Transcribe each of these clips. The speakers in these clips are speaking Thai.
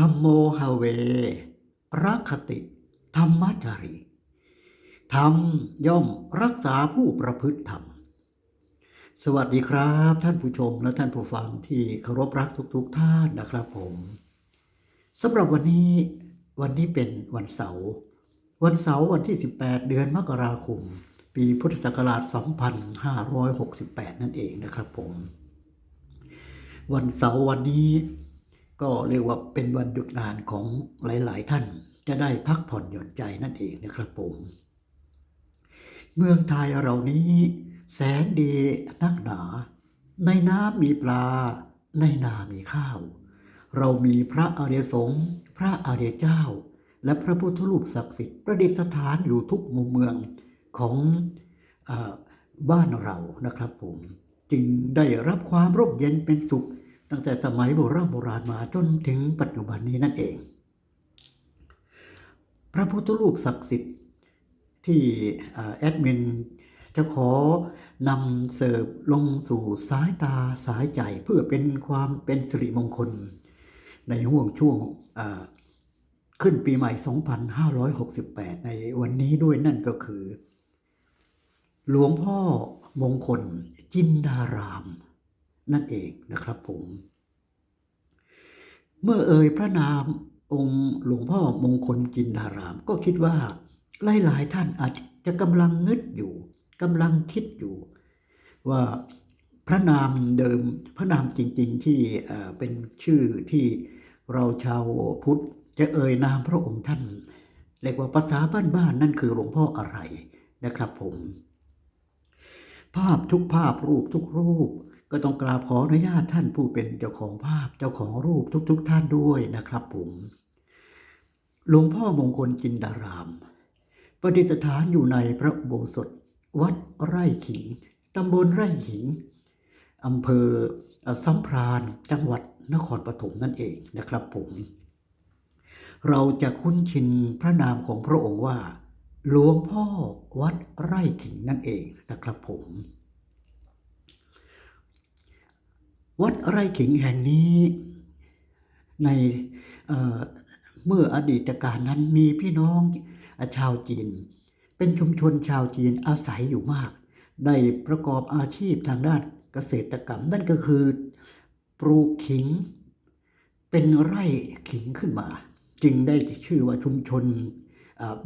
ธรรมโมหเวรักขติธรรมจารี ธรรมย่อมรักษาผู้ประพฤติธรรม สวัสดีครับ ท่านผู้ชมและท่านผู้ฟังที่เคารพรักทุกๆทท่านนะครับผมสำหรับวันนี้วันนี้เป็นวันเสาร์วันเสาร์วันที่ 18 เดือนมกราคม ปีพุทธศักราช 2568 นั่นเองนะครับผม วันเสาร์วันนี้ ก็เรียกว่าเป็นวันหยุดงานของหลาย ๆ ท่าน จะได้พักผ่อนหย่อนใจนั่นเองนะครับผม เมืองไทยเรานี้แสนดีนักหนา ในน้ำมีปลา ในนามีข้าว เรามีพระอริยสงฆ์พระอริยเจ้า และพระพุทธรูปศักดิ์สิทธิ์ประดิษฐานอยู่ทุกมุมเมืองของอบ้านเรานะครับผม จึงได้รับความร่มเย็นเป็นสุข ตั้งแต่สมัยโบราณโบราณมาจนถึงปัจจุบันนี้นั่นเอง พระพุทธรูปศักดิ์สิทธิ์ที่แอดมินจะขอนำเสิร์ฟลงสู่สายตาสายใจเพื่อเป็นความเป็นสิริมงคล ในห่วงช่วงขึ้นปีใหม่ 2568 ในวันนี้ด้วยนั่นก็คือ หลวงพ่อมงคลจินดาราม นั่นเองนะครับผม เมื่อเอ่ยพระนามองค์หลวงพ่อมงคลจินดาราม ก็คิดว่าหลายๆท่านอาจจะกำลังนึกอยู่กำลังคิดอยู่ ว่าพระนามเดิมพระนามจริง ๆที่เอ่เป็นชื่อที่เราชาวพุทธจะเอ่ยนามพระองค์ท่านเรียกว่าภาษาบ้านๆนั่นคือหลวงพ่ออะไรนะครับผม ภาพทุกภาพรูปทุกรูป ก็ต้องกราบขออนุญาตท่านผู้เป็นเจ้าของภาพเจ้าของรูปทุก ๆ ท่านด้วยนะครับผมหลวงพ่อมงคลจินดาราม ประดิษฐานอยู่ในพระอุโบสถ วัดไร่ขิงตำบลไร่ขิงอำเภอเอ่อสัมพรานจังหวัดนครปฐมนั่นเองนะครับผม เราจะคุ้นชินพระนามของพระองค์ว่า หลวงพ่อวัดไร่ขิงนั่นเองนะครับผม วัดไร่ขิงแห่งนี้ ในเเมื่ออดีตการนั้นมีพี่น้องชาวจีน เป็นชุมชนชาวจีนอาศัยอยู่มาก ได้ประกอบอาชีพทางด้านเกษตรกรรมนั่นก็คือปลูกขิง เป็นไร่ขิงขึ้นมา จึงได้ชื่อว่าชุมชน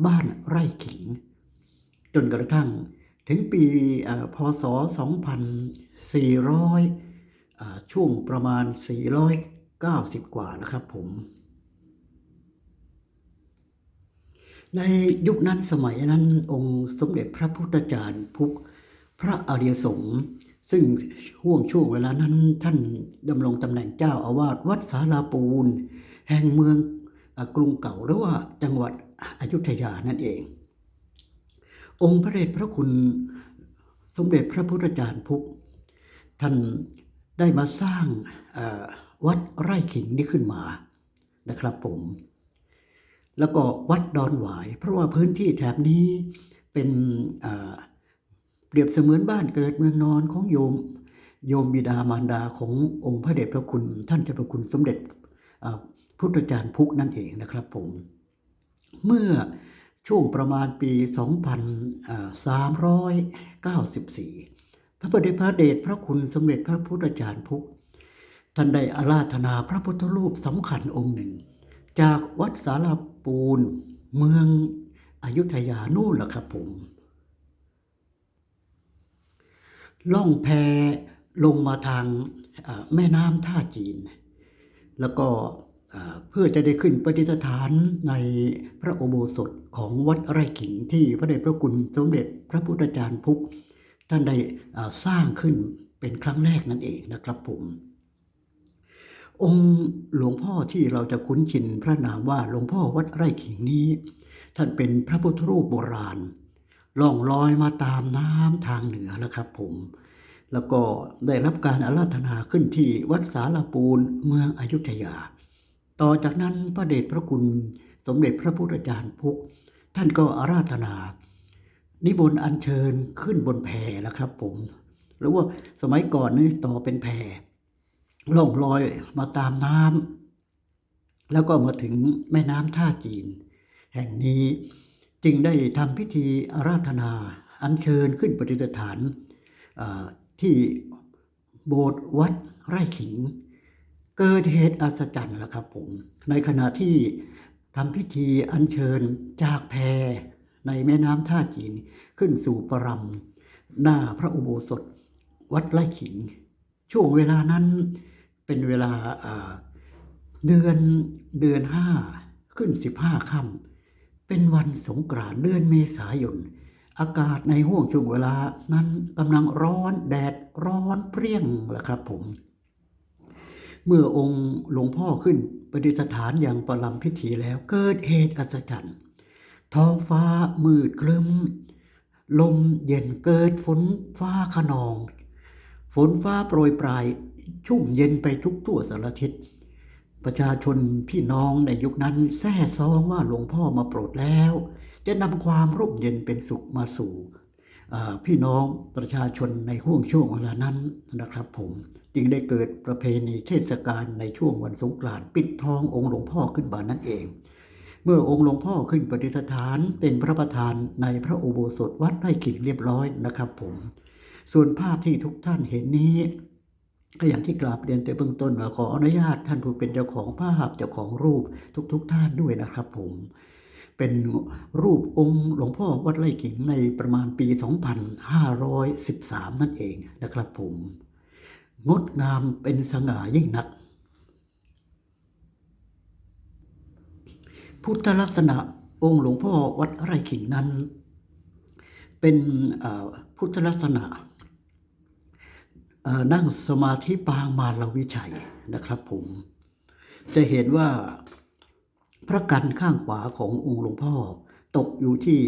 บ้านไร่ขิง จนกระทั่งถึงปีเอ่อพศ 2400อ่า ช่วงประมาณ 490 กว่านะครับผม ในยุคนั้นสมัยนั้นองค์สมเด็จพระพุทธจารย์พุกพระอริยสงฆ์ซึ่งห่วงช่วงเวลานั้นท่านดำรงตำแหน่งเจ้าอาวาสวัดสาลาปูน แห่งเมืองอกรุงเก่าหรือว่าจังหวัดอยุธยานั่นเอง องค์พระเดชพระคุณสมเด็จพระพุทธจารย์พุกท่าน ได้มาสร้างวัดไร่ขิงนี้ขึ้นมานะครับผม แล้วก็วัดดอนหวาย เพราะว่าพื้นที่แถบนี้เป็นเปรียบเสมือนบ้านเกิดเมืองนอนของโยม โยมบิดามารดาขององค์พระเดชพระคุณท่านเจ้าพระคุณสมเด็จพุทธจารย์พุกนั่นเองนะครับผม เมื่อช่วงประมาณปี 2394 พระบดพระเดชพระคุณสมเด็จพระพุทธจารย์พุกท่านได้อาราธนาพระพุทธรูปสำคัญองค์หนึ่ง จากวัดสาราปูน เมืองอยุธยานู่นแหละครับผม ล่องแพลงมาทางแม่น้ำท่าจีน แล้วก็เพื่อจะได้ขึ้นปฏิสถานในพระโอโบสถของวัดไร่ขิงที่พระเดชพระคุณสมเด็จพระพุทธจารย์พุก ท่านได้สร้างขึ้นเป็นครั้งแรกนั่นเองนะครับผมองค์หลวงพ่อที่เราจะคุ้นชินพระนามว่าหลวงพ่อวัดไร่ขิงนี้ ท่านเป็นพระพุทธรูปโบราณล่องลอยมาตามน้ำทางเหนือแล้วครับผม แล้วก็ได้รับการอาราธนาขึ้นที่วัดสาลาปูนเมืองอยุธยา ต่อจากนั้นพระเดชพระคุณสมเด็จพระพุทธจารย์พุก ท่านก็อาราธนา นิมนต์อัญเชิญขึ้นบนแพแล้วครับ ผมหรือว่าสมัยก่อนนี่ต่อเป็นแพล่องลอยมาตามน้แล้วก็มาถึงแม่น้ำท่าจีน แห่งนี้จึงได้ทำพิธีอาราธนาอัญเชิญขึ้นประดิษฐานที่โบสถ์วัดไร่ขิง เกิดเหตุอัศจรรย์ละครับผม ในขณะที่ทำพิธีอัญเชิญจากแพ ในแม่น้ำท่าจีนขึ้นสู่ปรำหน้าพระอุโบสถ วัดไร่ขิง ช่วงเวลานั้นเป็นเวลาเดือนเดือนห้าขึ้นสิบห้าค่ำเป็นวันสงกรานต์เดือนเมษายน อากาศในห่วงช่วงเวลานั้นกำลังร้อนแดดร้อนเปรี้ยงละครับผม เมื่อองค์หลวงพ่อขึ้นประดิษฐานอย่างประลำพิธีแล้วเกิดเหตุอัศจรรย์ ท้องฟ้ามืดครึ้ม ลมเย็นเกิดฝนฟ้าขนอง ฝนฟ้าโปรยปลายชุ่มเย็นไปทุกทั่วสารทิศ ประชาชนพี่น้องในยุคนั้นแซ่ซองว่าหลวงพ่อมาโปรดแล้ว จะนำความร่มเย็นเป็นสุขมาสู่พี่น้องประชาชนในห่วงช่วงเวลานั้นนะครับผมจึงได้เกิดประเพณีเทศกาลในช่วงวันสงกรานต์ปิดทององค์หลวงพ่อขึ้นมานั่นเอง เมื่อองค์หลวงพ่อขึ้นประดิษฐานเป็นพระประธานในพระอุโบสถวัดไร่ขิงเรียบร้อยนะครับผม ส่วนภาพที่ทุกท่านเห็นนี้ก็อย่างที่กราบเรียนแต่เบื้องต้นขออนุญาตท่านผู้เป็นเจ้าของภาพเจ้าของรูปทุกๆทท่านด้วยนะครับผมเป็นรูปองค์หลวงพ่อวัดไร่ขิงในประมาณปี 2513 นั่นเองนะครับผม งดงามเป็นสง่ายิ่งนัก พุทธลักษณะองค์หลวงพ่อวัดไร่ขิงนั้น เป็นพุทธลักษณะนั่งสมาธิปางมารวิชัยนะครับผม จะเห็นว่าพระกันข้างขวาขององค์หลวงพ่อตกอยู่ที่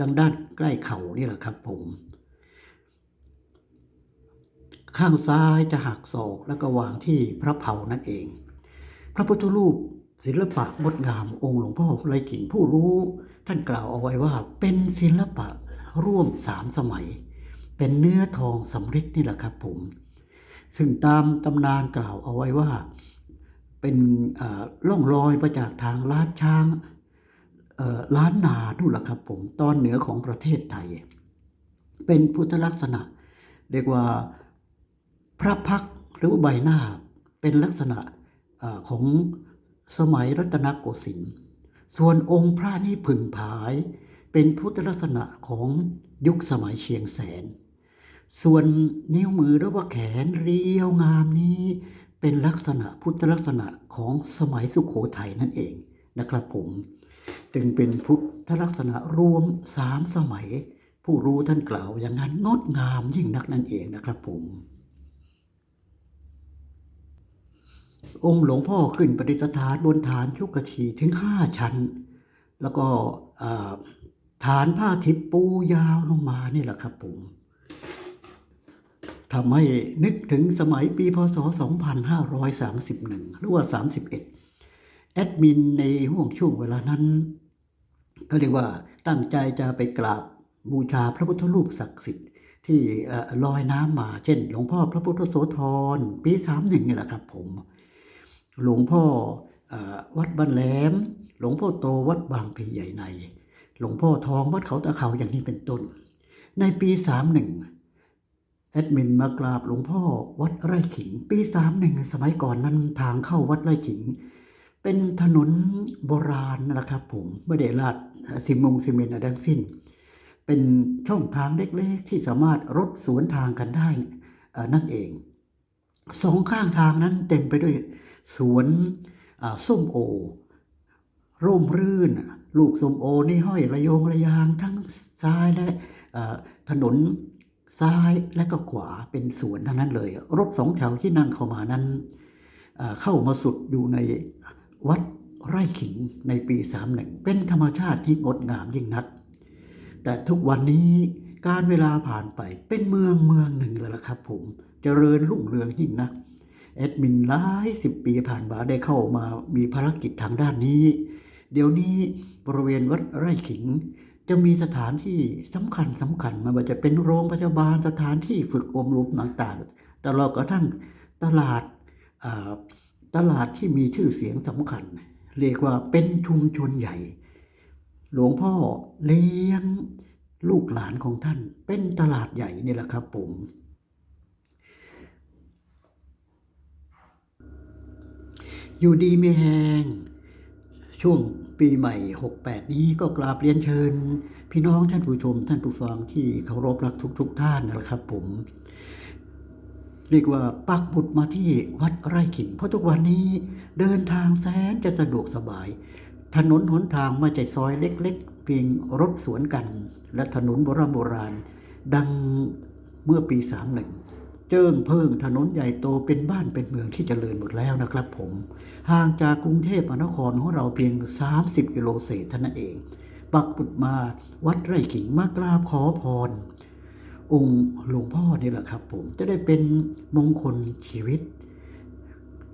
ดังด้านใกล้เข่านี่แหละครับผม ข้างซ้ายจะหักศอกแล้วก็วางที่พระเผานั่นเอง พระพุทธรูป ศิลปะงดงามองค์หลวงพ่อไรกิ่งผู้รู้ ท่านกล่าวเอาไว้ว่า เป็นศิลปะร่วมสามสมัย เป็นเนื้อทองสำริดนี่แหละครับผม ซึ่งตามตำนานกล่าวเอาไว้ว่า เป็นล่องรอยมาจากทางล้านช้างล้านนานู่นแหละครับผมตอนเหนือของประเทศไทย เป็นพุทธลักษณะ เรียกว่าพระพักหรือว่าใบหน้าเป็นลักษณะอของ สมัยรัตนโกสินทร์ ส่วนองค์พระนี่ผึ่งผาย เป็นพุทธลักษณะของยุคสมัยเชียงแสน ส่วนนิ้วมือหรือว่าแขนเรียวงามนี้เป็นลักษณะพุทธลักษณะของสมัยสุขโขทัยนั่นเองนะครับผมจึงเป็นพุทธลักษณะรวมสามสมัย ผู้รู้ท่านกล่าวอย่างนั้นงดงามยิ่งนักนั่นเองนะครับผม องค์หลวงพ่อขึ้นประดิษฐานบนฐานชุกชีถึงห้าชั้น แล้วก็ฐานผ้าทิพย์ปูยาวลงมานี่แหละครับผมทำให้นึกถึงสมัยปีพศ 2531 หรือว่า 31 แอดมินในห่วงช่วงเวลานั้น ก็เรียกว่าตั้งใจจะไปกราบบูชาพระพุทธรูปศักดิ์สิทธิ์ที่ลอยน้ำมา เช่น หลวงพ่อพระพุทธโสธรปีสามหนึ่งนี่แหละครับผม หลวงพ่ออวัดบ้านแหลม หลวงพ่อโตวัดบางพลีใหญ่ใน หลวงพ่อทองวัดเขาตะเขาอย่างนี้เป็นต้น ในปีสามหนึ่งแอดมินมากราบหลวงพ่อวัดไร่ขิง ปีสามหนึ่งสมัยก่อนนั้นทางเข้าวัดไร่ขิง เป็นถนนโบราณนะครับผมไม่ได้ลาดซีมงซีเมนต์อะไรทั้งสิ้น เป็นช่องทางเล็กๆที่สามารถรถสวนทางกันได้นั่นเอง สองข้างทางนั้นเต็มไปด้วยสวนส้มโอ ร่มรื่น ลูกส้มโอนี่ห้อยระโยงระยางทั้งซ้ายและถนนซ้ายและก็ขวาเป็นสวนทั้งนั้นเลย รถสองแถวที่นั่งเข้ามานั้น เข้ามาสุดอยู่ในวัดไร่ขิงในปี31เป็นธรรมชาติที่งดงามยิ่งนัก แต่ทุกวันนี้การเวลาผ่านไปเป็นเมืองเมืองหนึ่งแล้วล่ะครับผม เจริญรุ่งเรืองยิ่งนักแอดมินหลายสิบปีผ่านมาได้เข้ามามีภารกิจทางด้านนี้ เดี๋ยวนี้บริเวณวัดไร่ขิง จะมีสถานที่สำคัญสำคัญไมาว่าจะเป็นโรงพยาบาลสถานที่ฝึกอบรมต่างๆตลอดกระทั่งตลาดตตลาดที่มีชื่อเสียงสำคัญ เรียกว่าเป็นชุมชนใหญ่ หลวงพ่อเลี้ยงลูกหลานของท่านเป็นตลาดใหญ่นี่แหละครับผม อยู่ดีไม่แหงช่วงปีใหม่ 68 นี้ก็กราบเรียนเชิญ พี่น้องท่านผู้ชม ท่านผู้ฟังที่เคารพรักทุกๆทท่านนะครับผม เรียกว่าปักบุตรมาที่วัดไร่ขิง เพราะทุกวันนี้เดินทางแสนจะสะดวกสบาย ถนนหนทางไม่ใช่ซอยเล็ก ๆ เพียงรถสวนกัน และถนนโบราณโบราณ ดังเมื่อปี 31 เจิ้งเพิ่งถนนใหญ่โตเป็นบ้านเป็นเมืองที่เจริญหมดแล้วนะครับผม ห่างจากกรุงเทพมหานครของเราเพียง 30 กิโลเศษเท่านั้นเอง ปักปุดมาวัดไร่ขิงมากราบขอพร องค์หลวงพ่อนี่แหละครับผมจะได้เป็นมงคลชีวิต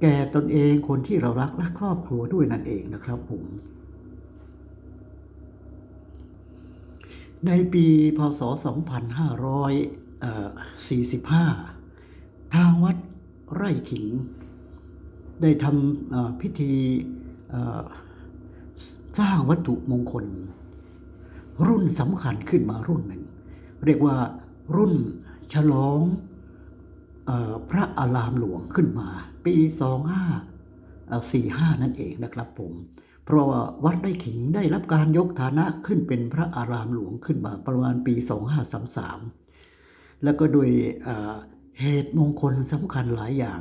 แก่ตนเองคนที่เรารักและครอบครัวด้วยนั่นเองนะครับผมในปีพศ 2545 ทางวัดไร่ขิง ได้ทำพิธีสร้างวัตถุมงคล รุ่นสำคัญขึ้นมารุ่นหนึ่ง เรียกว่ารุ่นฉลองอพระอารามหลวงขึ้นมา ปี 2545 นั่นเองนะครับผม เพราะว่าวัดไร่ขิงได้รับการยกฐานะขึ้นเป็นพระอารามหลวงขึ้นมาประมาณปี 2533 แล้วก็โดย เหตุมงคลสำคัญหลายอย่าง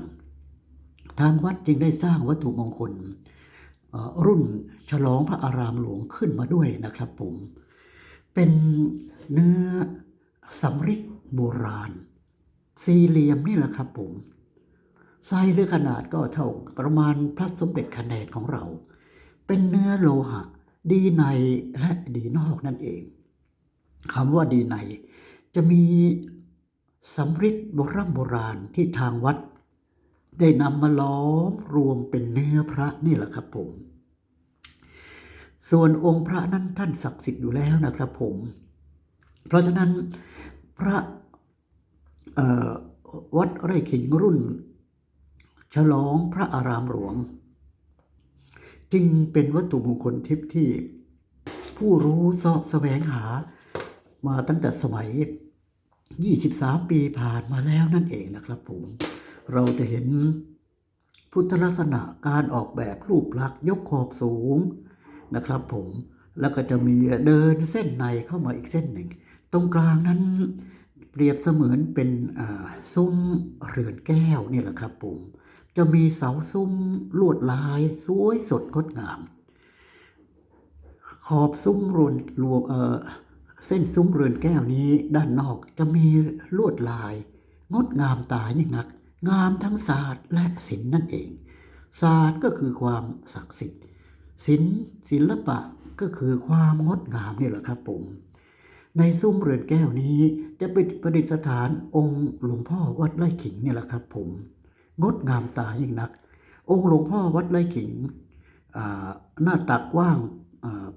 ทางวัดจึงได้สร้างวัตถุมงคล รุ่นฉลองพระอารามหลวงขึ้นมาด้วยนะครับผม เป็นเนื้อสำริดโบราณ สี่เหลี่ยมนี่แหละครับผมไซส์หรือขนาดก็เท่าประมาณพระสมเด็จคะแนนของเรา เป็นเนื้อโลหะ ดีในและดีนอกนั่นเองคำว่าดีในจะมี สำริดโบรโบราณที่ทางวัด ได้นำมาล้อมรวมเป็นเนื้อพระนี่แหละครับผม ส่วนองค์พระนั้นท่านศักดิ์สิทธิ์อยู่แล้วนะครับผม เพราะฉะนั้นพระวัดไร่ขิงรุ่น ฉลองพระอารามหลวง จึงเป็นวัตถุมงคลทิพย์ที่ผู้รู้สาะแสวงหามาตั้งแต่สมัย 23 ปีผ่านมาแล้วนั่นเองนะครับผมเราจะเห็นพุทธลักษณะการออกแบบรูปลักษณ์ยกขอบสูงนะครับผมแล้วก็จะมีเดินเส้นในเข้ามาอีกเส้นหนึ่ง ตรงกลางนั้นเปรียบเสมือนเป็นซุ้มเรือนแก้วนี่แหละครับผมจะมีเสาซุ้มลวดลายสวยสดงดงาม ขอบซุ้มรวนรวมเอ่อ เส้นซุ้มเรือนแก้วนี้ด้านนอกจะมีลวดลาย งดงามตายิ่งนัก งามทั้งศาสตร์และศิลป์นั่นเอง ศาสตร์ก็คือความศักดิ์สิทธิ์ศิลป์ศิลปะก็คือความงดงามนี่แหละครับผมในซุ้มเรือนแก้วนี้จะเป็นประดิษฐานองค์หลวงพ่อวัดไร่ขิงเนี่ยแหละครับผม งดงามตายิ่งนัก องค์หลวงพ่อวัดไร่ขิงหน้าตักกว้าง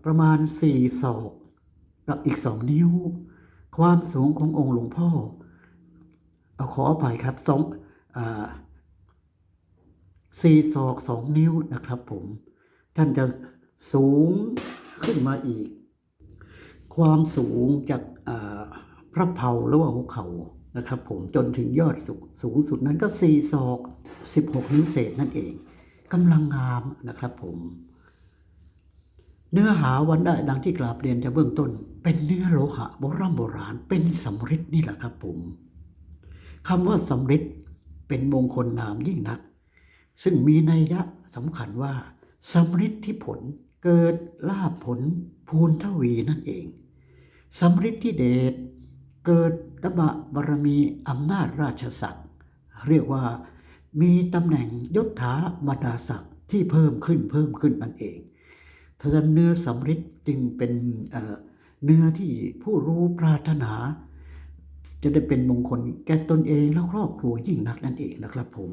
ประมาณสี่ศอก กับอีกสองนิ้ว ความสูงขององค์หลวงพ่อ เอาขออภัยครับสองสี่ศอกสองนิ้วนะครับผม ท่านจะสูงขึ้นมาอีก ความสูงจากพระเพาหรือว่าหัวเขานะครับผมจนถึงยอดสูงสูงสุดนั้นก็สี่ศอกสิบหกนิ้วเศษนั่นเองกำลังงามนะครับผม เนื้อหาวันได้ดังที่กราบเรียนแต่เบื้องต้น เป็นเนื้อโลหะโบราณโบราณเป็นสำริดนี่แหละครับผมคำว่าสำริดเป็นมงคลนามยิ่งนัก ซึ่งมีนัยยะสำคัญว่าสำริดที่ผลเกิดลาภผลภูนทวีนั่นเองสำริดที่เดชเกิดตบะบารมีอำนาจราชศักดิ์เรียกว่ามีตำแหน่งยศถาบรรดาศักดิ์ที่เพิ่มขึ้นเพิ่มขึ้นนั่นเอง ทะนั้นเนื้อสำริดจึงเป็นเนื้อที่ผู้รู้ปรารถนา จะได้เป็นมงคลแก่ตนเองและครอบครัวยิ่งนักนั่นเองนะครับผม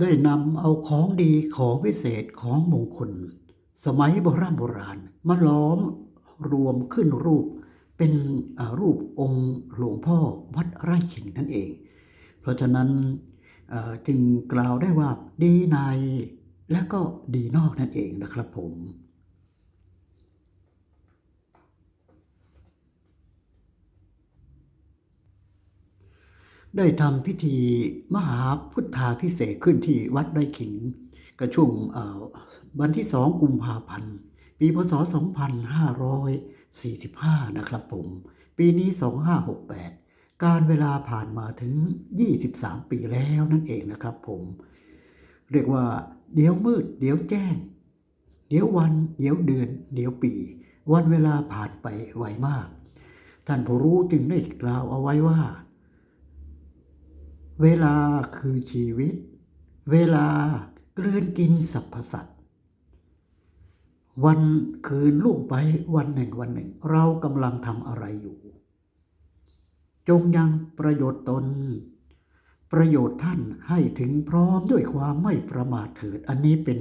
ได้นำเอาของดีของวิเศษของมงคล สมัยโบราณโบราณมาล้อมรวมขึ้นรูปเป็นรูปองค์หลวงพ่อวัดไร่ขิงนั่นเอง เพราะฉะนั้น จึงกล่าวได้ว่าดีในและก็ดีนอกนั่นเองนะครับผมได้ทำพิธีมหาพุทธาพิเศษขึ้นที่วัดไร่ขิงก็ช่วงวันที่สองกุมภาพันธ์ ปีพศ 2545 นะครับผม ปีนี้ 2568 การเวลาผ่านมาถึง 23 ปีแล้วนั่นเองนะครับผม เรียกว่า เดี๋ยวมืด เดี๋ยวแจ้ง เดี๋ยววัน เดี๋ยวเดือน เดี๋ยวปี วันเวลาผ่านไปไวมาก ท่านผู้รู้จึงได้กล่าวเอาไว้ว่า เวลาคือชีวิต เวลากลืนกินสรรพสัตว์วันคืนล่วงไปวันหนึ่งวันหนึ่ง เรากำลังทำอะไรอยู่ จงยังประโยชน์ตน ประโยชน์ท่านให้ถึงพร้อมด้วยความไม่ประมาทเถิด อันนี้เป็น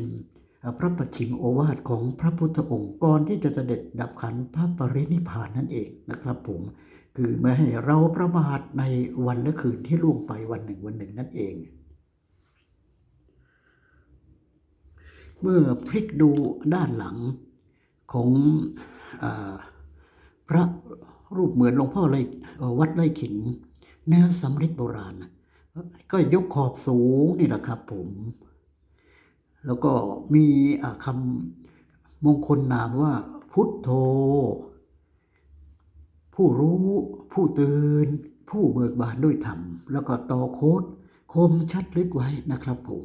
พระปัจฉิมโอวาทของพระพุทธองค์ก่อนที่จะเสด็จดับขันพระปรินิพานนั่นเองนะครับผม คือไม่ให้เราประมาทในวันและคืนที่ล่วงไปวันหนึ่งวันหนึ่งนั่นเอง เมื่อพลิกดูด้านหลังของอพระ รูปเหมือนหลวงพ่อไร่เอ่อวัดไร่ขิง เนื้อสำริดโบราณ ก็ยกขอบสูงนี่แหละครับผม แล้วก็มีคำมงคลนามว่า พุทโธ ผู้รู้ผู้ตื่น ผู้เบิกบานด้วยธรรม แล้วก็ต่อโคดคมชัดลึกไว้นะครับผม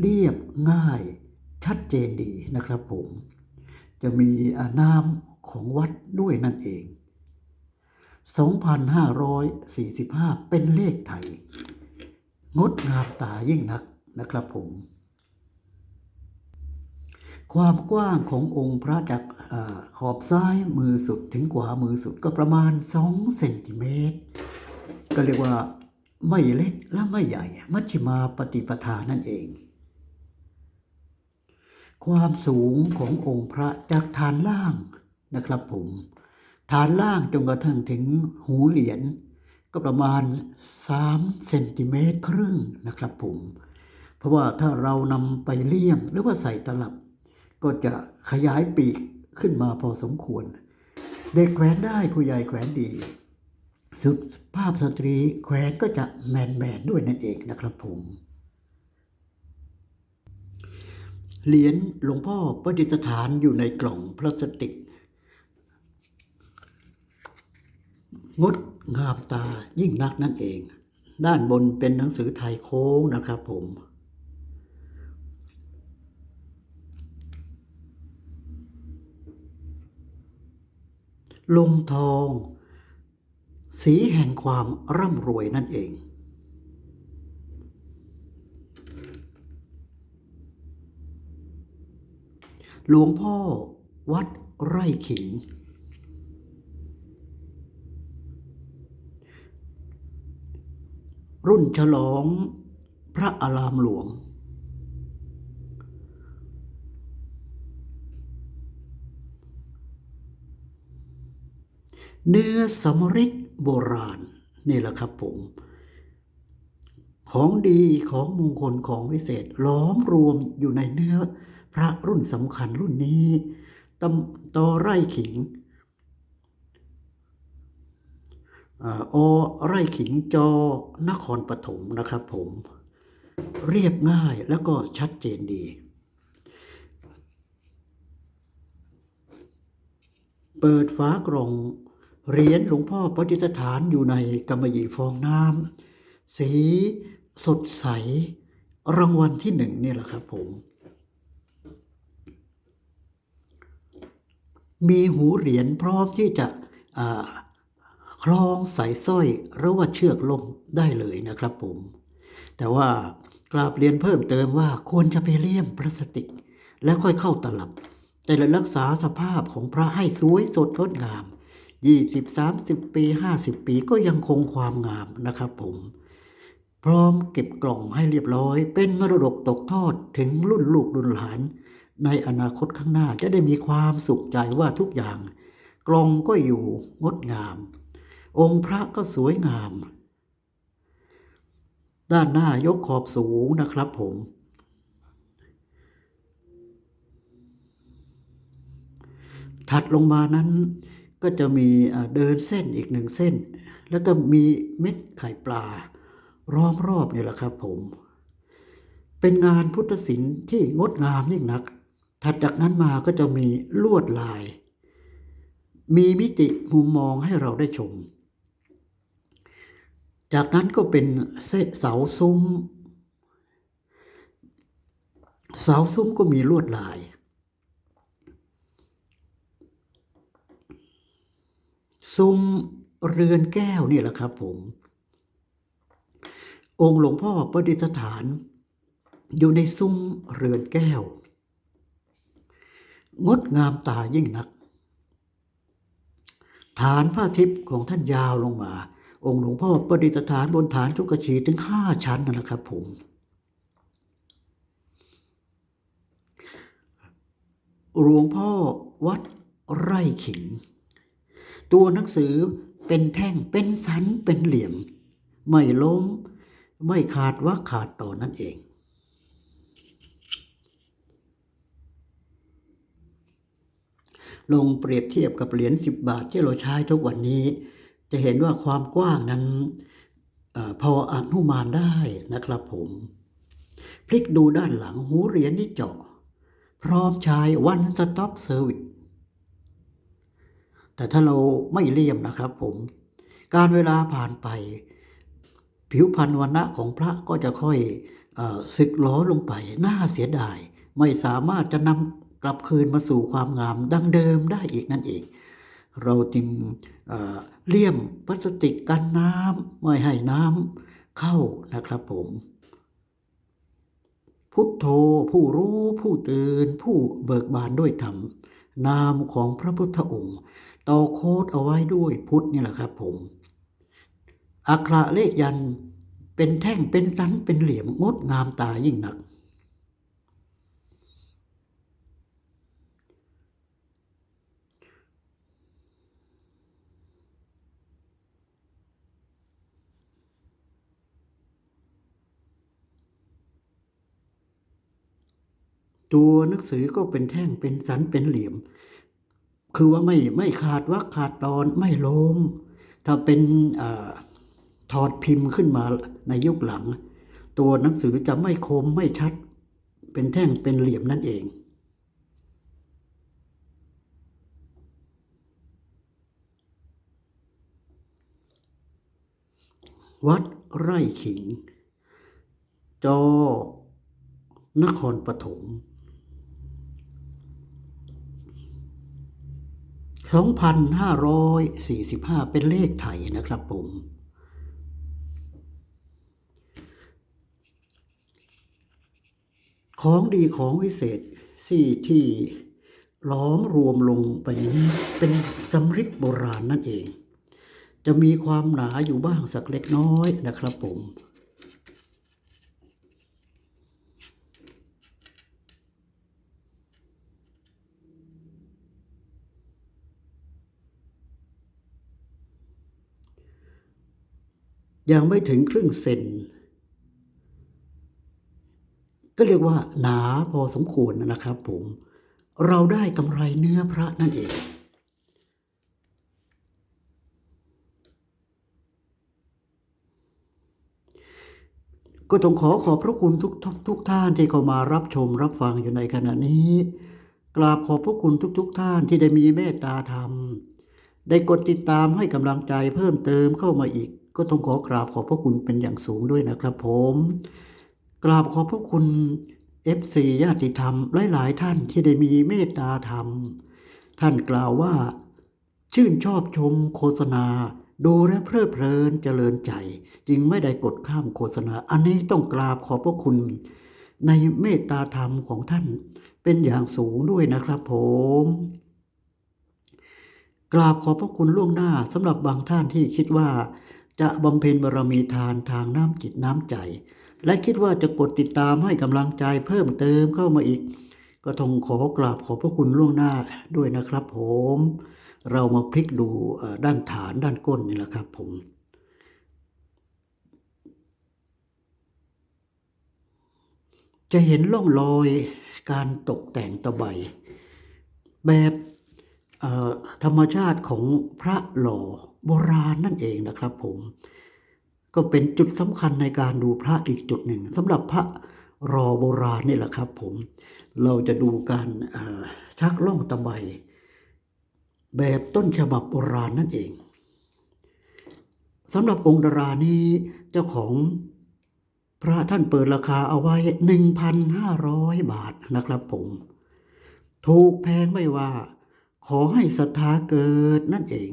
เรียบง่ายชัดเจนดีนะครับผม จะมีนามของวัดด้วยนั่นเอง 2,545 เป็นเลขไทย งดงามตายิ่งนักนะครับผม ความกว้างขององค์พระจากอขอบซ้ายมือสุดถึงขวามือสุดก็ประมาณ 2 เซนติเมตร ก็เรียกว่าไม่เล็กและไม่ใหญ่ มัชฌิมาปฏิปทานั่นเอง ความสูงขององค์พระจากฐานล่างนะครับผม ฐานล่างจนกระทั่งถึงหูเหรียญก็ประมาณ3เซนติเมตรครึ่งนะครับผม เพราะว่าถ้าเรานำไปเลี่ยมหรือว่าใส่ตลับ ก็จะขยายปีกขึ้นมาพอสมควร เด็กแขวนได้ผู้ใหญ่แขวนดี สุดภาพสตรีแขวนก็จะแมนแมนด้วยนั่นเองนะครับผมเหรียญหลวงพ่อประดิษฐานอยู่ในกล่องพลาสติก งดงามตายิ่งนักนั่นเอง ด้านบนเป็นหนังสือไทยโค้งนะครับผม ลงทอง สีแห่งความร่ำรวยนั่นเองหลวงพ่อวัดไร่ขิง รุ่นฉลองพระอารามหลวง เนื้อสำริดโบราณ นี่แหละครับผม ของดีของมงคลของวิเศษล้อมรวมอยู่ในเนื้อพระรุ่นสำคัญรุ่นนี้ตำตอไร่ขิง อาอไร่ขิงจอนครปฐมนะครับผมเรียบง่ายแล้วก็ชัดเจนดี เปิดฝากล่องเหรียญหลวงพ่อประดิษฐานอยู่ในกำมะหยี่ฟองน้ำสีสดใส รางวัลที่หนึ่งนี่แหละครับผม มีหูเหรียญพร้อมที่จะอา คล้องสายสร้อยหรือว่าเชือกลมได้เลยนะครับผม แต่ว่ากราบเรียนเพิ่มเติมว่าควรจะไปเลี่ยมพลาสติก แล้วค่อยเข้าตลับ แต่ละรักษาสภาพของพระให้สวยสดงดงาม 20 30 ปี 50 ปีก็ยังคงความงามนะครับผม พร้อมเก็บกล่องให้เรียบร้อย เป็นมรดกตกทอดถึงรุ่นลูกรุ่นหลาน ในอนาคตข้างหน้าจะได้มีความสุขใจว่าทุกอย่าง กล่องก็อยู่งดงาม องค์พระก็สวยงาม ด้านหน้ายกขอบสูงนะครับผม ถัดลงมานั้นก็จะมีเดินเส้นอีกหนึ่งเส้น แล้วก็มีเม็ดไข่ปลาล้อมรอบนี่แหละครับผม เป็นงานพุทธศิลป์ที่งดงามยิ่งนัก ถัดจากนั้นมาก็จะมีลวดลาย มีมิติมุมมองให้เราได้ชม จากนั้นก็เป็นเสาซุ้ม เสาซุ้มก็มีลวดลาย ซุ้มเรือนแก้วนี่แหละครับผม องค์หลวงพ่อประดิษฐาน อยู่ในซุ้มเรือนแก้ว งดงามตายิ่งนัก ฐานผ้าทิพย์ของท่านยาวลงมา องค์หลวงพ่อประดิษฐานบนฐานชุกชีถึงห้าชั้นนั่นแหละครับผมหลวงพ่อวัดไร่ขิง ตัวหนังสือเป็นแท่งเป็นสันเป็นเหลี่ยม ไม่ล้ม ไม่ขาดว่าขาดต่อนนั่นเอง ลงเปรียบเทียบกับเหรียญสิบบาทที่เราใช้ทุกวันนี้ จะเห็นว่าความกว้างนั้นอพออนุมานได้นะครับผม พลิกดูด้านหลังหูเหรียญนี่เจาะ พร้อมใช้ one stop service แต่ถ้าเราไม่เลี่ยมนะครับผม การเวลาผ่านไป ผิวพรรณวันณะของพระก็จะค่อยสึกล้อลงไป น่าเสียดาย ไม่สามารถจะนำกลับคืนมาสู่ความงามดังเดิมได้อีกนั่นเอง เราจึง เลี่ยมพลาสติกกันน้ำไม่ให้น้ำเข้านะครับผม พุทโธผู้รู้ผู้ตื่นผู้เบิกบานด้วยธรรม นามของพระพุทธองค์ต่อโคดเอาไว้ด้วยพุทธนี่แหละครับผมอักขระเลขยันเป็นแท่งเป็นสันเป็นเหลี่ยมงดงามตายิ่งหนัก ตัวหนังสือก็เป็นแท่งเป็นสันเป็นเหลี่ยม คือว่าไม่ไม่ขาดวักขาดตอนไม่ล้ม ถ้าเป็นอถอดพิมพ์ขึ้นมาในยุคหลัง ตัวหนังสือจะไม่คมไม่ชัด เป็นแท่งเป็นเหลี่ยมนั่นเองวัดไร่ขิงจอนครปฐม 2,545 เป็นเลขไทยนะครับผม ของดีของวิเศษที่ที่ล้อมรวมลงไปนี้เป็นสำริดโบราณนั่นเอง จะมีความหนาอยู่บ้างสักเล็กน้อยนะครับผม ยังไม่ถึงครึ่งเซนก็เรียกว่าหนาพอสมควรนะครับผม เราได้กำไรเนื้อพระนั่นเอง ก็ต้องขอขอบพระคุณทุกทุกทุกท่านที่เข้ามารับชมรับฟังอยู่ในขณะนี้ กราบขอบพระคุณทุกทุกท่านที่ได้มีเมตตาธรรม ได้กดติดตามให้กำลังใจเพิ่มเติมเข้ามาอีก ก็ต้องขอกราบขอบพระคุณเป็นอย่างสูงด้วยนะครับผม กราบขอบพระคุณ FC ญาติธรรมหลาย ๆ ท่านที่ได้มีเมตตาธรรม ท่านกล่าวว่า ชื่นชอบชมโฆษณา ดูและเพลิดเพลินเจริญใจ จึงไม่ได้กดข้ามโฆษณา อันนี้ต้องกราบขอบพระคุณ ในเมตตาธรรมของท่านเป็นอย่างสูงด้วยนะครับผมกราบขอบพระคุณล่วงหน้าสำหรับบางท่านที่คิดว่า จะบำเพ็ญบารมีทานทางน้ำจิตน้ำใจ และคิดว่าจะกดติดตามให้กำลังใจเพิ่มเติมเข้ามาอีก ก็ต้องขอกราบขอพระคุณล่วงหน้าด้วยนะครับผม เรามาพลิกดูด้านฐานด้านก้นนี่แหละครับผมจะเห็นร่องรอยการตกแต่งตะไบแบบ ธรรมชาติของพระหล่อโบราณนั่นเองนะครับผม ก็เป็นจุดสำคัญในการดูพระอีกจุดหนึ่งสำหรับพระรอโบราณนี่แหละครับผม เราจะดูการชักล่องตะไบแบบต้นฉบับโบราณนั่นเองสำหรับองค์ดารานี้เจ้าของพระท่านเปิดราคาเอาไว้ 1,500 บาทนะครับผม ถูกแพงไม่ว่า ขอให้ศรัทธาเกิดนั่นเอง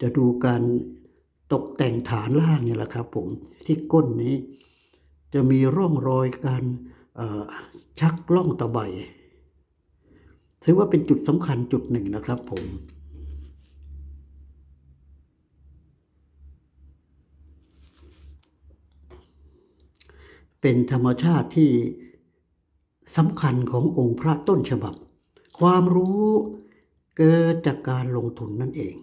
จะดูการตกแต่งฐานล่างเนี่ยแหละครับผมที่ก้นนี้ จะมีร่องรอยการชักล่องตะไบถือว่าเป็นจุดสำคัญจุดหนึ่งนะครับผม เป็นธรรมชาติที่สำคัญขององค์พระต้นฉบับ ความรู้เกิดจากการลงทุนนั่นเอง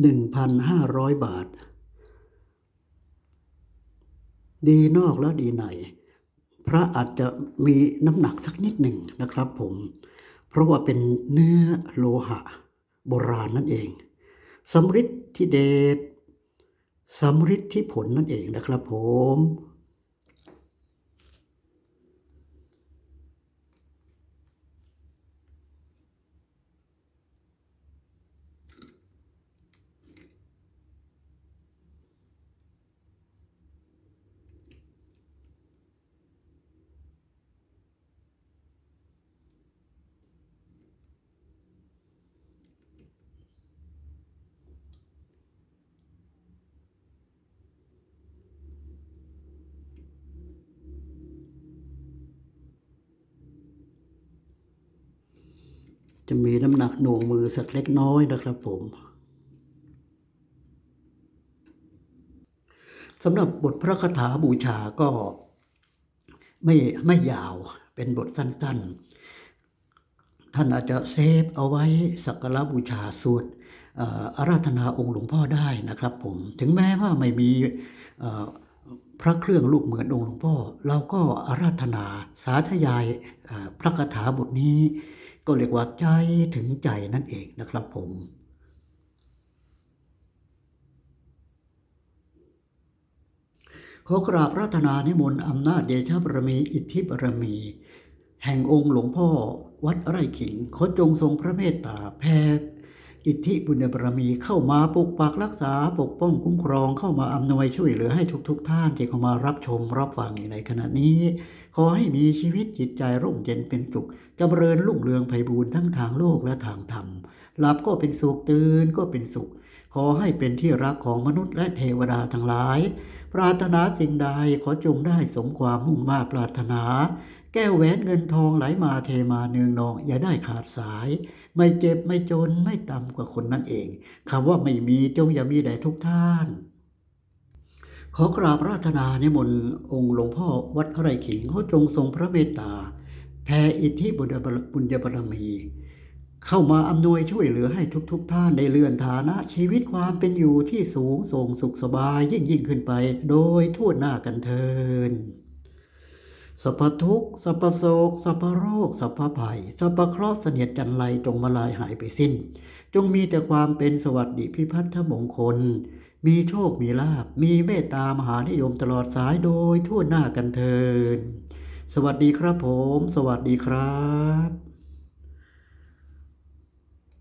หนึ่งพันห้าร้อยบาท ดีนอกแล้วดีในพระอาจจะมีน้ำหนักสักนิดหนึ่งนะครับผม เพราะว่าเป็นเนื้อโลหะ โบราณนั่นเองสำริดที่เดชสำริดที่ผลนั่นเองนะครับผม จะมีน้ำ หน่วงมือสักเล็กน้อยนะครับผมสำหรับบทพระคาถาบูชาก็ไม่ไม่ยาวเป็นบทสั้นๆ ท่านอาจจะเซฟเอาไว้สักการะบูชาสวดอาราธนาองค์หลวงพ่อได้นะครับผม ถึงแม้ว่าไม่มีพระเครื่องลูกเหมือนองค์หลวงพ่อ เราก็อาราธนาสาธยายพระคาถาบทนี้ ก็เรียกว่าใจถึงใจนั่นเองนะครับผมขอกราบรัตนานิมนต์อำนาจเดชะบารมีอิทธิบารมี แห่งองค์หลวงพ่อ วัดไร่ขิงขอจงทรงพระเมตตาแผ่อิทธิบุญบารมีเข้ามาปกปักรักษาปกป้องคุ้มครองเข้ามาอำนวยช่วยเหลือให้ทุกๆทท่านที่เข้ามารับชมรับฟังอยู่ในขณะนี้ ขอให้มีชีวิตจิตใจร่มเย็นเป็นสุขจำเริญรุ่งเรืองไพบูรณ์ทั้งทางโลกและทางธรรมหลับก็เป็นสุขตื่นก็เป็นสุข ขอให้เป็นที่รักของมนุษย์และเทวดาทั้งหลาย ปรารถนาสิ่งใดขอจงได้สมความมุ่งมาปรารถนา แก้วแหวนเงินทองไหลมาเทมาเนืองนอง อย่าได้ขาดสาย ไม่เจ็บไม่จนไม่ต่ำกว่าคนนั่นเองคำว่าไม่มีจงอย่ามีแด่ทุกท่าน ขอกราบราธนานิมนต์องค์หลวงพ่อวัดไร่ขิงเขาจงทรงพระเมตตา แผ่อิทธิบุญญบุญบารมี เข้ามาอำนวยช่วยเหลือให้ทุกๆทท่านได้เลื่อนฐานะชีวิตความเป็นอยู่ที่สูงส่งสุขสบายยิ่งยิ่งขึ้นไป โดยทั่วหน้ากันเทินสัพพทุกสัพพโศกสัพพโรคสัพพภัยสัพพเคราะห์เสนียดจันไรจงมาลายหายไปสิ้น จงมีแต่ความเป็นสวัสดิพิพัฒนมงคล มีโชค มีลาบ มีเมตตามหานิยมตลอดสายโดยทั่วหน้ากันเทิน สวัสดีครับผม สวัสดีครับ